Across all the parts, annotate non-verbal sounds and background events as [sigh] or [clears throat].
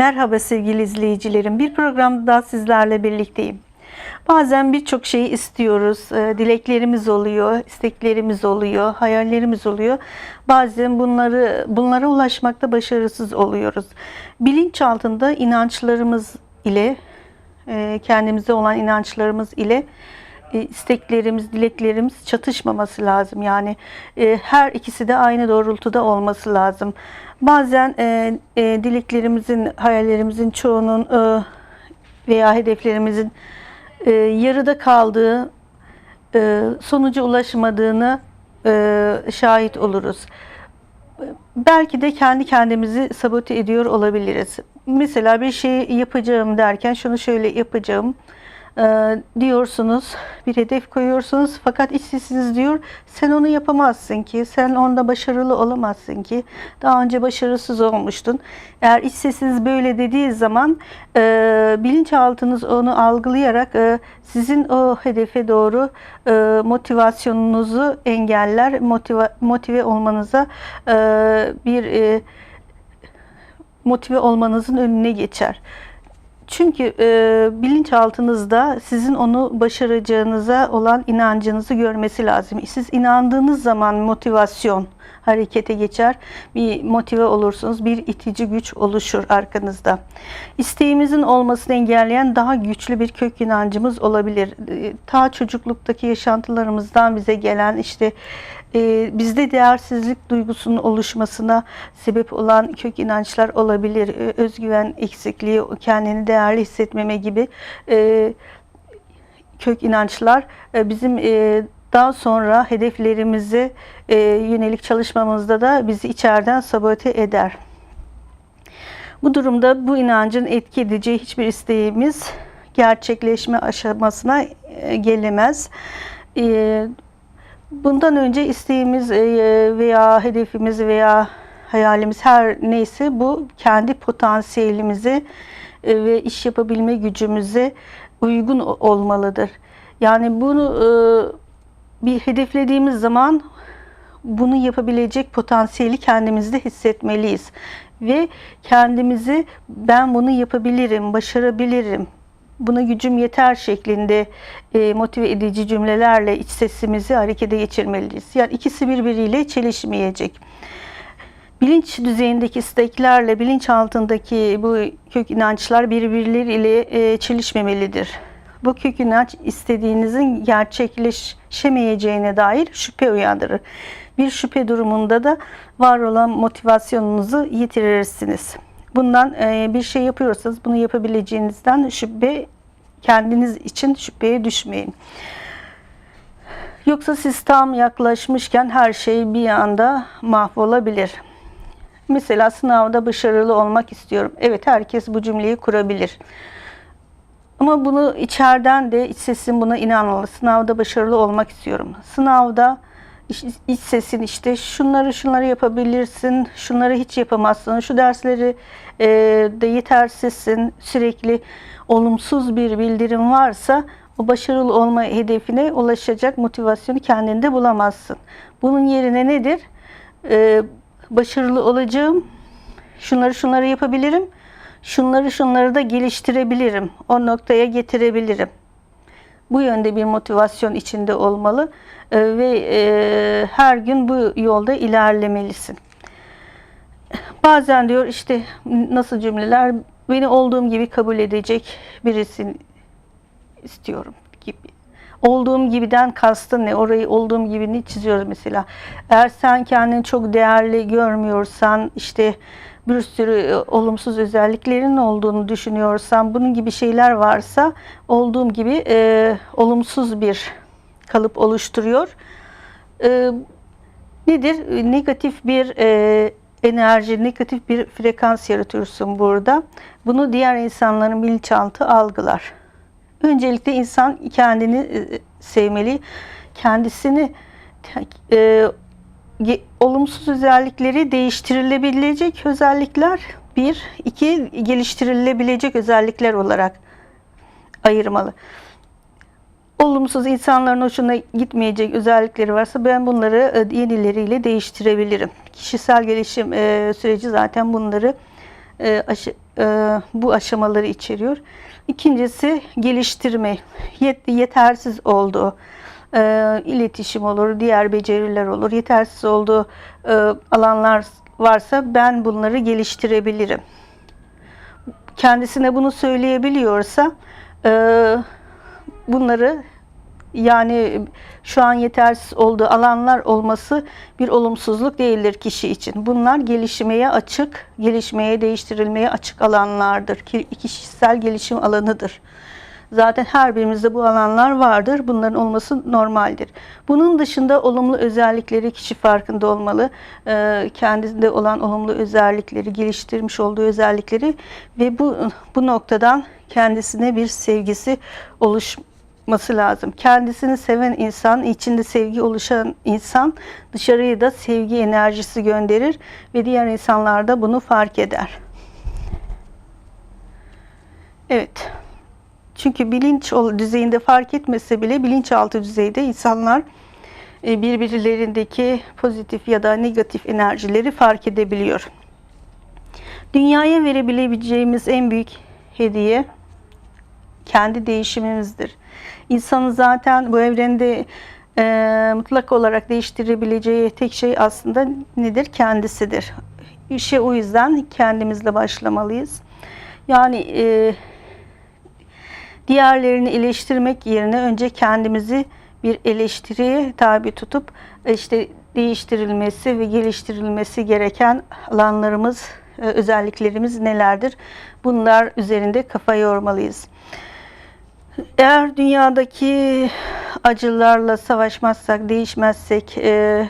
Merhaba sevgili izleyicilerim. Bir programda daha sizlerle birlikteyim. Bazen birçok şeyi istiyoruz. e, Dileklerimiz oluyor, isteklerimiz oluyor, hayallerimiz oluyor. Bazen bunları bunlara ulaşmakta başarısız oluyoruz. Bilinçaltında inançlarımız ile e, kendimize olan inançlarımız ile isteklerimiz, dileklerimiz çatışmaması lazım. Yani e, her ikisi de aynı doğrultuda olması lazım. Bazen e, e, dileklerimizin, hayallerimizin çoğunun e, veya hedeflerimizin e, yarıda kaldığı, e, sonuca ulaşmadığını e, şahit oluruz. Belki de kendi kendimizi sabote ediyor olabiliriz. Mesela bir şey yapacağım derken şunu şöyle yapacağım e, diyorsunuz, bir hedef koyuyorsunuz fakat iç sesiniz diyor sen onu yapamazsın ki, sen onda başarılı olamazsın ki, daha önce başarısız olmuştun. Eğer iç sesiniz böyle dediği zaman e, bilinçaltınız onu algılayarak e, sizin o hedefe doğru e, motivasyonunuzu engeller, motive, motive olmanıza e, bir e, motive olmanızın önüne geçer. Çünkü e, bilinçaltınızda sizin onu başaracağınıza olan inancınızı görmesi lazım. Siz inandığınız zaman motivasyon harekete geçer. Bir motive olursunuz. Bir itici güç oluşur arkanızda. İsteğimizin olmasını engelleyen daha güçlü bir kök inancımız olabilir. E, Ta çocukluktaki yaşantılarımızdan bize gelen işte e, bizde değersizlik duygusunun oluşmasına sebep olan kök inançlar olabilir. E, özgüven eksikliği, kendini değerli hissetmeme gibi e, kök inançlar e, bizim e, daha sonra hedeflerimizi e, yönelik çalışmamızda da bizi içeriden sabote eder. Bu durumda bu inancın etki edeceği hiçbir isteğimiz gerçekleşme aşamasına e, gelemez. E, Bundan önce isteğimiz e, veya hedefimiz veya hayalimiz her neyse bu kendi potansiyelimize e, ve iş yapabilme gücümüze uygun olmalıdır. Yani bunu e, bir hedeflediğimiz zaman bunu yapabilecek potansiyeli kendimizde hissetmeliyiz. Ve kendimizi ben bunu yapabilirim, başarabilirim, buna gücüm yeter şeklinde e, motive edici cümlelerle iç sesimizi harekete geçirmeliyiz. Yani ikisi birbiriyle çelişmeyecek. Bilinç düzeyindeki isteklerle bilinç altındaki bu kök inançlar birbirleriyle e, çelişmemelidir. Bu kök inanç istediğinizin gerçekleşemeyeceğine dair şüphe uyandırır. Bir şüphe durumunda da var olan motivasyonunuzu yitirirsiniz. Bundan e, bir şey yapıyorsanız bunu yapabileceğinizden şüphe kendiniz için şüpheye düşmeyin. Yoksa siz tam yaklaşmışken her şey bir anda mahvolabilir. Mesela sınavda başarılı olmak istiyorum. Evet herkes bu cümleyi kurabilir. Ama bunu içeriden de iç sesin buna inanmalı. Sınavda başarılı olmak istiyorum. Sınavda iç, sesin işte şunları şunları yapabilirsin, şunları hiç yapamazsın, şu dersleri e, de yetersizsin, sürekli olumsuz bir bildirim varsa o başarılı olma hedefine ulaşacak motivasyonu kendinde bulamazsın. Bunun yerine nedir? E, başarılı olacağım, şunları şunları yapabilirim, şunları şunları da geliştirebilirim, o noktaya getirebilirim. Bu yönde bir motivasyon içinde olmalı e, ve e, her gün bu yolda ilerlemelisin. Bazen diyor işte nasıl cümleler beni olduğum gibi kabul edecek birisini istiyorum gibi. Olduğum gibiden kastın ne? Orayı olduğum gibini çiziyoruz mesela. Eğer sen kendini çok değerli görmüyorsan işte bir sürü e, olumsuz özelliklerin olduğunu düşünüyorsan bunun gibi şeyler varsa olduğum gibi e, olumsuz bir kalıp oluşturuyor. E, nedir? Negatif bir e, enerji, negatif bir frekans yaratıyorsun burada. Bunu diğer insanların bilinçaltı algılar. Öncelikle insan kendini e, sevmeli, kendisini e, olumsuz özellikleri değiştirilebilecek özellikler bir, iki geliştirilebilecek özellikler olarak ayırmalı. Olumsuz insanların hoşuna gitmeyecek özellikleri varsa ben bunları e, yenileriyle değiştirebilirim. Kişisel gelişim e, süreci zaten bunları e, bu aşamaları içeriyor. İkincisi geliştirme. Yet, yetersiz olduğu e, iletişim olur, diğer beceriler olur. Yetersiz olduğu e, alanlar varsa ben bunları geliştirebilirim. Kendisine bunu söyleyebiliyorsa e, bunları yani şu an yetersiz olduğu alanlar olması bir olumsuzluk değildir kişi için. Bunlar gelişmeye açık, gelişmeye, değiştirilmeye açık alanlardır. Ki- Kişisel gelişim alanıdır. Zaten her birimizde bu alanlar vardır. Bunların olması normaldir. Bunun dışında olumlu özellikleri kişi farkında olmalı. Ee, Kendisinde olan olumlu özellikleri, geliştirmiş olduğu özellikleri ve bu bu noktadan kendisine bir sevgisi oluşması lazım. Kendisini seven insan, içinde sevgi oluşan insan dışarıya da sevgi enerjisi gönderir ve diğer insanlar da bunu fark eder. Evet. Çünkü bilinç düzeyinde fark etmese bile bilinçaltı düzeyde insanlar e, birbirlerindeki pozitif ya da negatif enerjileri fark edebiliyor. Dünyaya verebileceğimiz en büyük hediye kendi değişimimizdir. İnsanın zaten bu evrende e, mutlak olarak değiştirebileceği tek şey aslında nedir? Kendisidir. İşe o yüzden kendimizle başlamalıyız. Yani e, diğerlerini eleştirmek yerine önce kendimizi bir eleştiriye tabi tutup işte değiştirilmesi ve geliştirilmesi gereken alanlarımız, e, özelliklerimiz nelerdir? Bunlar üzerinde kafa yormalıyız. Eğer dünyadaki acılarla savaşmazsak, değişmezsek, e,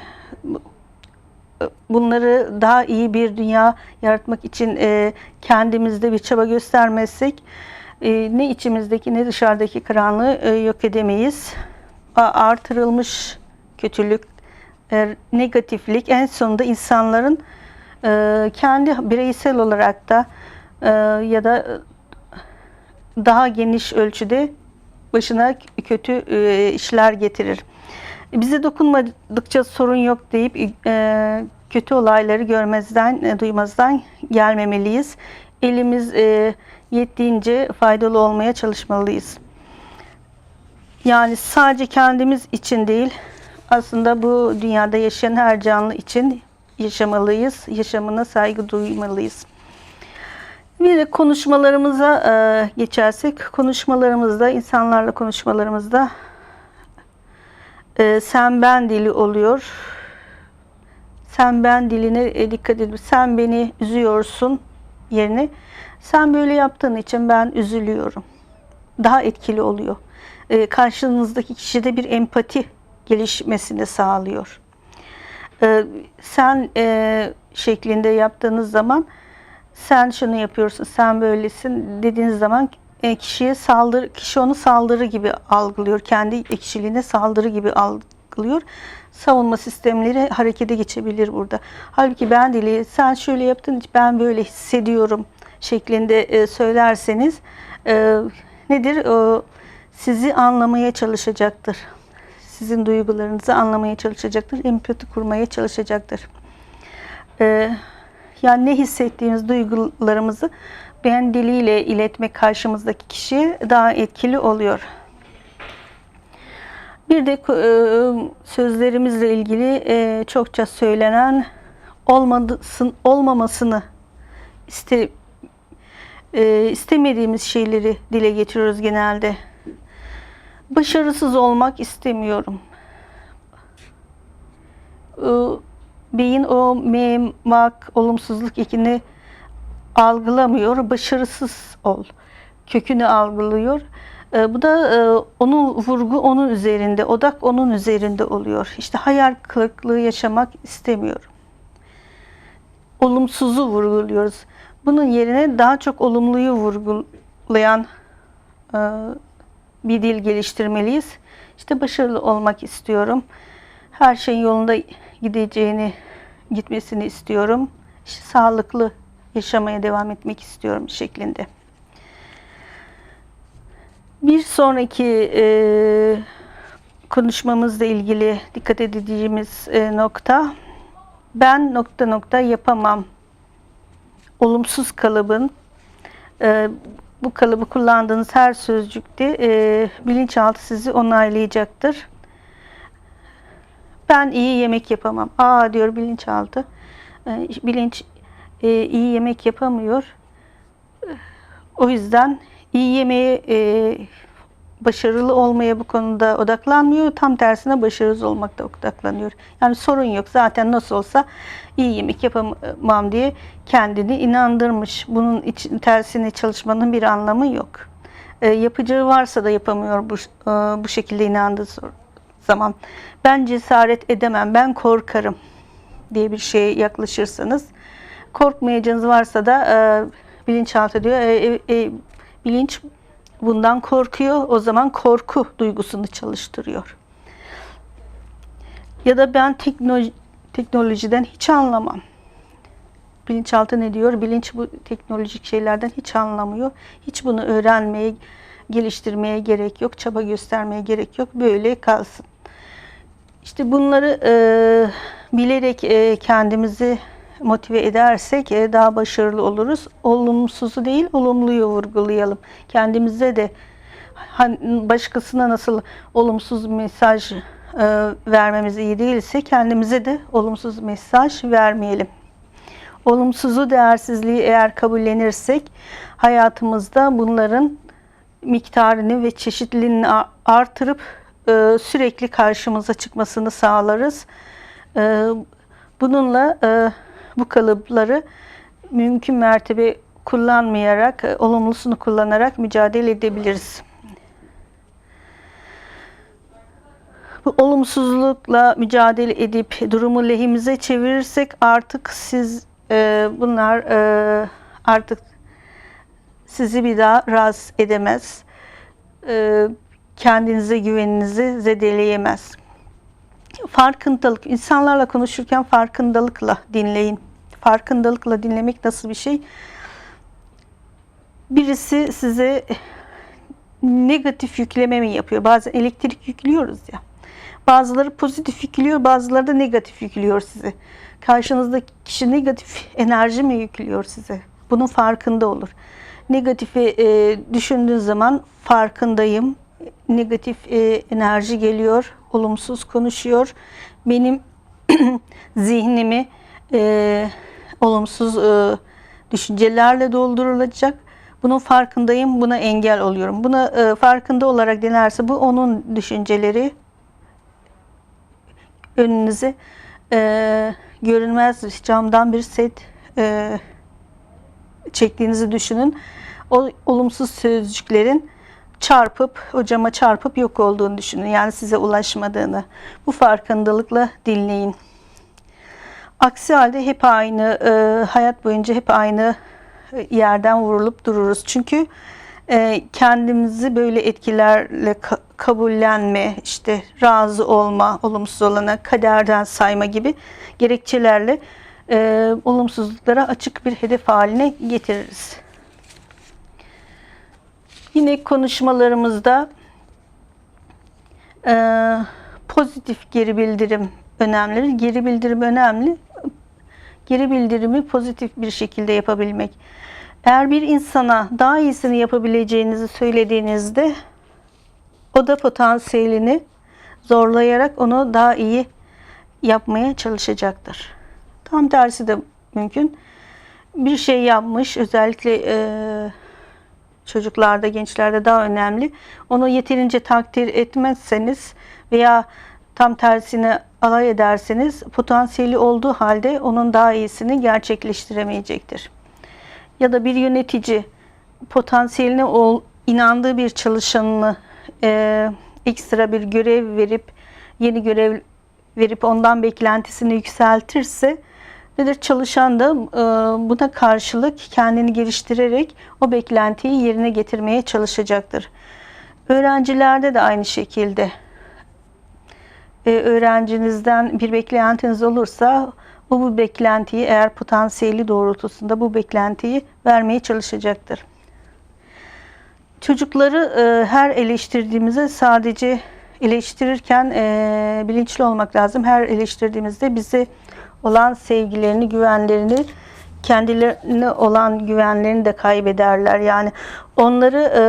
bunları daha iyi bir dünya yaratmak için e, kendimizde bir çaba göstermezsek e, ne içimizdeki ne dışarıdaki karanlığı e, yok edemeyiz. A- Artırılmış kötülük, e, negatiflik en sonunda insanların e, kendi bireysel olarak da e, ya da daha geniş ölçüde başına kötü e, işler getirir. Bize dokunmadıkça sorun yok deyip e, kötü olayları görmezden, e, duymazdan gelmemeliyiz. Elimiz e, yettiğince faydalı olmaya çalışmalıyız. Yani sadece kendimiz için değil, aslında bu dünyada yaşayan her canlı için yaşamalıyız. Yaşamına saygı duymalıyız. Bir de konuşmalarımıza e, geçersek, konuşmalarımızda, insanlarla konuşmalarımızda e, sen ben dili oluyor. Sen ben diline e, dikkat edin. Sen beni üzüyorsun yerine sen böyle yaptığın için ben üzülüyorum. Daha etkili oluyor. E, karşınızdaki kişide bir empati gelişmesini sağlıyor. E, sen e, şeklinde yaptığınız zaman sen şunu yapıyorsun, sen böylesin dediğiniz zaman e, kişiye saldırı, kişi onu saldırı gibi algılıyor. Kendi kişiliğine saldırı gibi algılıyor. Savunma sistemleri harekete geçebilir burada. Halbuki ben dili sen şöyle yaptın, ben böyle hissediyorum şeklinde e, söylerseniz e, nedir? O sizi anlamaya çalışacaktır. Sizin duygularınızı anlamaya çalışacaktır. Empati kurmaya çalışacaktır. E, yani ne hissettiğimiz duygularımızı ben diliyle iletmek karşımızdaki kişiye daha etkili oluyor. Bir de e, sözlerimizle ilgili çokça söylenen olmadısın, olmamasını iste, e, istemediğimiz şeyleri dile getiriyoruz genelde. Başarısız olmak istemiyorum. E, beyin o memak, olumsuzluk ekini algılamıyor. Başarısız ol. Kökünü algılıyor. E, bu da e, onun vurgu onun üzerinde, odak onun üzerinde oluyor. İşte hayal kırıklığı yaşamak istemiyorum. Olumsuzu vurguluyoruz. Bunun yerine daha çok olumluyu vurgulayan e, bir dil geliştirmeliyiz. İşte başarılı olmak istiyorum. Her şeyin yolunda gideceğini, gitmesini istiyorum. İşte sağlıklı yaşamaya devam etmek istiyorum şeklinde. Bir sonraki e, konuşmamızla ilgili dikkat edeceğimiz e, nokta ben nokta nokta yapamam. Olumsuz kalıbın e, bu kalıbı kullandığınız her sözcükte e, bilinçaltı sizi onaylayacaktır. Ben iyi yemek yapamam. Aa diyor bilinçaltı. E, bilinç e, iyi yemek yapamıyor. O yüzden iyi yemeğe e, başarılı olmaya bu konuda odaklanmıyor. Tam tersine başarısız olmakta odaklanıyor. Yani sorun yok. Zaten nasıl olsa iyi yemek yapamam diye kendini inandırmış. Bunun için tersine çalışmanın bir anlamı yok. E, yapacağı varsa da yapamıyor bu, e, bu şekilde inandığı zaman. Ben cesaret edemem, ben korkarım diye bir şeye yaklaşırsanız korkmayacağınız varsa da e, bilinçaltı diyor. E, e, e, bilinç bundan korkuyor. O zaman korku duygusunu çalıştırıyor. Ya da ben teknoloji, teknolojiden hiç anlamam. Bilinçaltı ne diyor? Bilinç bu teknolojik şeylerden hiç anlamıyor. Hiç bunu öğrenmeye, geliştirmeye gerek yok. Çaba göstermeye gerek yok. Böyle kalsın. İşte bunları e, bilerek e, kendimizi motive edersek e, daha başarılı oluruz. Olumsuzu değil, olumluyu vurgulayalım. Kendimize de başkasına nasıl olumsuz mesaj e, vermemiz iyi değilse kendimize de olumsuz mesaj vermeyelim. Olumsuzu, değersizliği eğer kabullenirsek hayatımızda bunların miktarını ve çeşitliliğini artırıp e, sürekli karşımıza çıkmasını sağlarız. Bununla e, bu kalıpları mümkün mertebe kullanmayarak, olumlusunu kullanarak mücadele edebiliriz. Bu olumsuzlukla mücadele edip durumu lehimize çevirirsek artık siz bunlar artık sizi bir daha rahatsız edemez kendinize güveninizi zedeleyemez. Farkındalık, insanlarla konuşurken farkındalıkla dinleyin. Farkındalıkla dinlemek nasıl bir şey? Birisi size negatif yükleme mi yapıyor? Bazen elektrik yüklüyoruz ya. Bazıları pozitif yüklüyor, bazıları da negatif yüklüyor size. Karşınızdaki kişi negatif enerji mi yüklüyor size? Bunun farkında olur. Negatifi e, düşündüğün zaman farkındayım, negatif e, enerji geliyor, olumsuz konuşuyor. Benim [clears throat] zihnimi e, olumsuz e, düşüncelerle doldurulacak. Bunun farkındayım, buna engel oluyorum. Buna e, farkında olarak dinerse bu onun düşünceleri önünüze e, görünmez camdan bir set e, çektiğinizi düşünün. O olumsuz sözcüklerin çarpıp, hocama çarpıp yok olduğunu düşünün. Yani size ulaşmadığını. Bu farkındalıkla dinleyin. Aksi halde hep aynı, e, hayat boyunca hep aynı yerden vurulup dururuz. Çünkü e, kendimizi böyle etkilerle ka- kabullenme, işte razı olma, olumsuz olana kaderden sayma gibi gerekçelerle e, olumsuzluklara açık bir hedef haline getiririz. Yine konuşmalarımızda e, pozitif geri bildirim önemli. Geri bildirim önemli. Geri bildirimi pozitif bir şekilde yapabilmek. Eğer bir insana daha iyisini yapabileceğinizi söylediğinizde o da potansiyelini zorlayarak onu daha iyi yapmaya çalışacaktır. Tam tersi de mümkün. Bir şey yapmış, özellikle e, çocuklarda, gençlerde daha önemli. Onu yeterince takdir etmezseniz veya tam tersine alay ederseniz potansiyeli olduğu halde onun daha iyisini gerçekleştiremeyecektir. Ya da bir yönetici potansiyeline ol, inandığı bir çalışanını e, ekstra bir görev verip yeni görev verip ondan beklentisini yükseltirse nedir? Çalışan da e, buna karşılık kendini geliştirerek o beklentiyi yerine getirmeye çalışacaktır. Öğrencilerde de aynı şekilde e, öğrencinizden bir beklentiniz olursa o bu beklentiyi eğer potansiyeli doğrultusunda bu beklentiyi vermeye çalışacaktır. Çocukları e, her eleştirdiğimizde sadece eleştirirken e, bilinçli olmak lazım. Her eleştirdiğimizde bize olan sevgilerini, güvenlerini kendilerine olan güvenlerini de kaybederler. Yani onları e,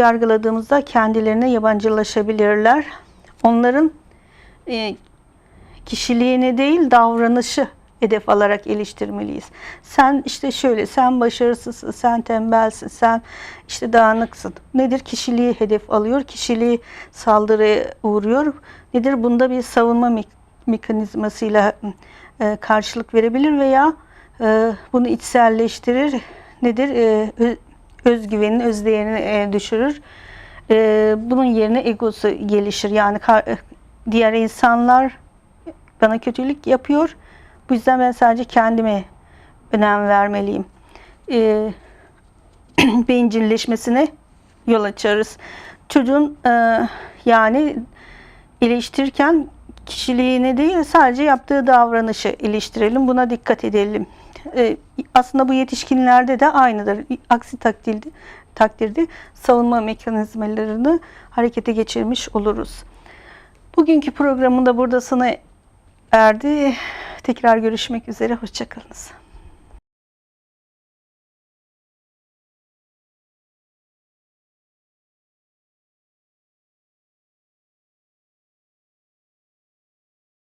yargıladığımızda kendilerine yabancılaşabilirler. Onların e, kişiliğini değil davranışı hedef alarak eleştirmeliyiz. Sen işte şöyle, sen başarısızsın, sen tembelsin, sen işte dağınıksın. Nedir? Kişiliği hedef alıyor, kişiliği saldırıya uğruyor. Nedir? Bunda bir savunma me- mekanizmasıyla e, karşılık verebilir veya e, bunu içselleştirir. Nedir? E, özgüvenini, özdeğerini düşürür. Bunun yerine egosu gelişir. Yani diğer insanlar bana kötülük yapıyor. Bu yüzden ben sadece kendime önem vermeliyim. Ee, [clears throat] bencilleşmesine yol açarız. Çocuğun e, yani eleştirirken kişiliğini değil sadece yaptığı davranışı eleştirelim. Buna dikkat edelim. Ee, aslında bu yetişkinlerde de aynıdır. Aksi takdirde, takdirde savunma mekanizmalarını harekete geçirmiş oluruz. Bugünkü programın da burada sona erdi. Tekrar görüşmek üzere. Hoşçakalınız.